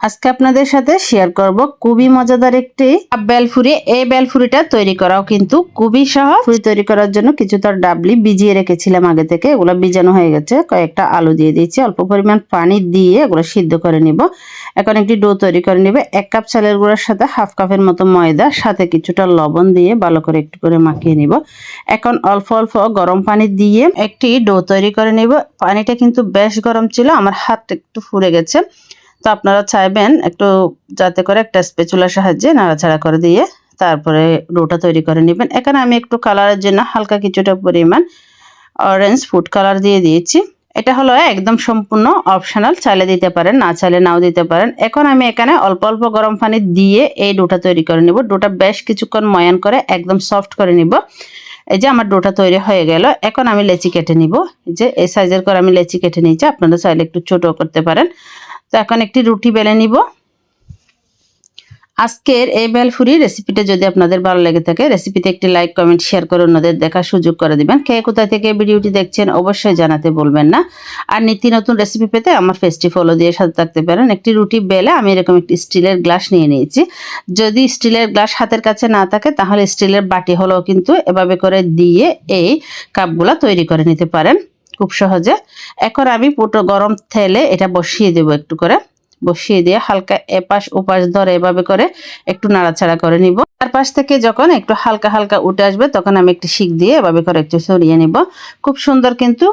আজকে আপনাদের সাথে শেয়ার করব খুবই মজাদার একটি বেলফুরি। এই বেলফুরিটা তৈরি করাও কিন্তু খুবই সহজ। ফুরি তৈরি করার জন্য কিছু তার ডাবলি ভিজিয়ে রেখেছিলাম আগে থেকে। এগুলো ভিজানো হয়ে গেছে। কয়েকটা আলু দিয়ে দিয়েছি। অল্প পরিমাণ পানি দিয়ে এগুলো সিদ্ধ করে নিব। এখন একটি ডো তৈরি করে নিবে। এক কাপ চালের গুঁড়ার সাথে হাফ কাপের মতো ময়দা, সাথে কিছুটা লবণ দিয়ে ভালো করে একটু করে মাখিয়ে নিব। এখন অল্প অল্প গরম পানি দিয়ে একটি ডো তৈরি করে নিব। পানিটা কিন্তু বেশ গরম ছিল। আমার হাত একটু ফুরে গেছে। তো আপনারা চাইবেন একটু যাতে করে একটা স্পেচুলার সাহায্যে নাড়াচাড়া করে দিয়ে তারপরে ডোটা তৈরি করে নেবেন। এখানে আমি একটু কালারের জন্য হালকা কিছুটা পরিমাণ অরেঞ্জ ফুড কালার দিয়ে দিয়েছি। এটা হলো একদম সম্পূর্ণ অপশনাল চাইলে দিতে পারেন, না চাইলে নাও দিতে পারেন। এখন আমি এখানে অল্প অল্প গরম পানি দিয়ে এই ডোটা তৈরি করে নিব। ডোটা বেশ কিছুক্ষণ ময়ান করে একদম সফট করে নিব। এই যে আমার ডোটা তৈরি হয়ে গেল। এখন আমি লেচি কেটে নিব। যে এই সাইজের করে আমি লেচি কেটে নিয়েছি। আপনারা চাইলে একটু ছোট করতে পারেন। এখন একটি রুটি বেলে নিব। আজকের এই বেলফুরি রেসিপিটা যদি আপনাদের ভালো লেগে থাকে রেসিপিতে একটি লাইক কমেন্ট শেয়ার করে অন্যদের দেখার সুযোগ করে দিবেন। কে কোথায় থেকে ভিডিওটি দেখছেন অবশ্যই জানাতে বলবেন না। আর নিত্য নতুন রেসিপি পেতে আমার ফেসটি ফলো দিয়ে সাথে থাকতে পারেন। একটি রুটি বেলে আমি এরকম একটি স্টিলের গ্লাস নিয়ে নিয়েছি। যদি স্টিলের গ্লাস হাতের কাছে না থাকে, তাহলে স্টিলের বাটি হলেও কিন্তু এভাবে করে দিয়ে এই কাপগুলা তৈরি করে নিতে পারেন। খুব সহজে। এখন আমি পুটো গরম তেলে এটা বসিয়ে দেবো একটু করে। বসিয়ে দিয়ে হালকা এপাশ ওপাশ ধরে এভাবে করে একটু নাড়াচাড়া করে নিব। তার পাশ থেকে যখন একটু হালকা হালকা উঠে আসবে, তখন আমি একটি শিক দিয়ে এভাবে করে একটু সরিয়ে নিব। খুব সুন্দর কিন্তু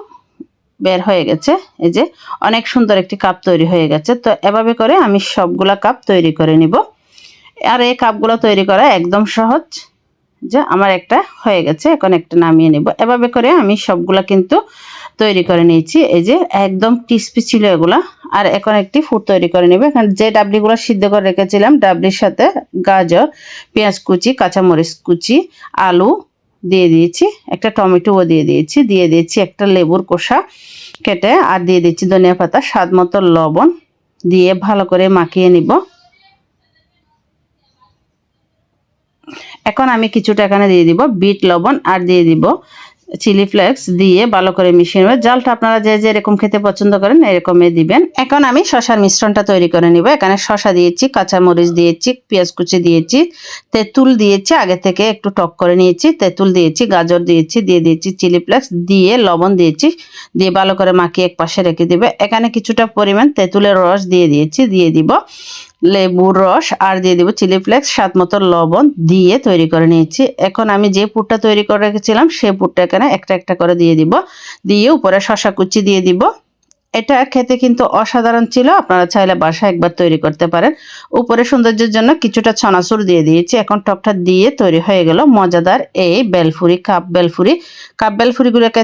বের হয়ে গেছে। এই যে অনেক সুন্দর একটি কাপ তৈরি হয়ে গেছে। তো এভাবে করে আমি সবগুলা কাপ তৈরি করে নিব। আর এই কাপগুলো তৈরি করা একদম সহজ। যে আমার একটা হয়ে গেছে, এখন একটা নামিয়ে নিব। এভাবে করে আমি সবগুলা কিন্তু তৈরি করে নিয়েছি। এই যে একদম ক্রিস্পি ছিল এগুলা। আর এখন একটি ফুড তৈরি করে নেবে। এখানে যে ডাবলিগুলো সিদ্ধ করে রেখেছিলাম, ডাবলির সাথে গাজর, পেঁয়াজ কুচি, কাঁচামরিচ কুচি, আলু দিয়ে দিয়েছি, একটা টমেটোও দিয়ে দিয়েছি দিয়ে দিয়েছি একটা লেবুর কোষা কেটে, আর দিয়ে দিচ্ছি ধনিয়া পাতা, স্বাদ মতো লবণ দিয়ে ভালো করে মাখিয়ে নিব। এখন আমি কিছুটা এখানে দিয়ে দিব বিট লবণ, আর দিয়ে দিব চিলি ফ্লেক্স দিয়ে ভালো করে মিশিয়ে নেবে জালটা আপনারা যে যে এরকম খেতে পছন্দ করেন, এরকমই দিবেন। এখন আমি শশার মিশ্রণটা তৈরি করে নিব। এখানে শশা দিয়েছি, কাঁচামরিচ দিয়েছি, পেঁয়াজ কুচি দিয়েছি, তেঁতুল দিয়েছি, আগে থেকে একটু টক করে নিয়েছি, তেঁতুল দিয়েছি, গাজর দিয়েছি, দিয়ে দিয়েছি চিলি ফ্লেক্স, দিয়ে লবণ দিয়েছি, দিয়ে ভালো করে মাখিয়ে এক পাশে রেখে দিবে। এখানে কিছুটা পরিমাণ তেঁতুলের রস দিয়ে দিয়েছি, দিয়ে দিব। লেবুর রস আর দিয়ে দিব চিলি ফ্লেক্স স্বাদ মতো লবণ দিয়ে তৈরি করে নিয়েছি। এখন আমি যে পুরটা তৈরি করে রেখেছিলাম সেই পুরটা এখানে একটা একটা করে দিয়ে দিব। দিয়ে উপরে শশা কুচি দিয়ে দিব। এটা খেতে কিন্তু অসাধারণ ছিল, আপনারা চাইলে বাসা একবার তৈরি করতে পারেন। উপরে সৌন্দর্যের জন্য কিছুটা ছনাচুর দিয়ে দিয়েছি। এখন টকটা দিয়ে তৈরি হয়ে গেল মজাদার এই বেলফুরি, কাপ বেলফুরি। কাপ বেলফুরিগুলোকে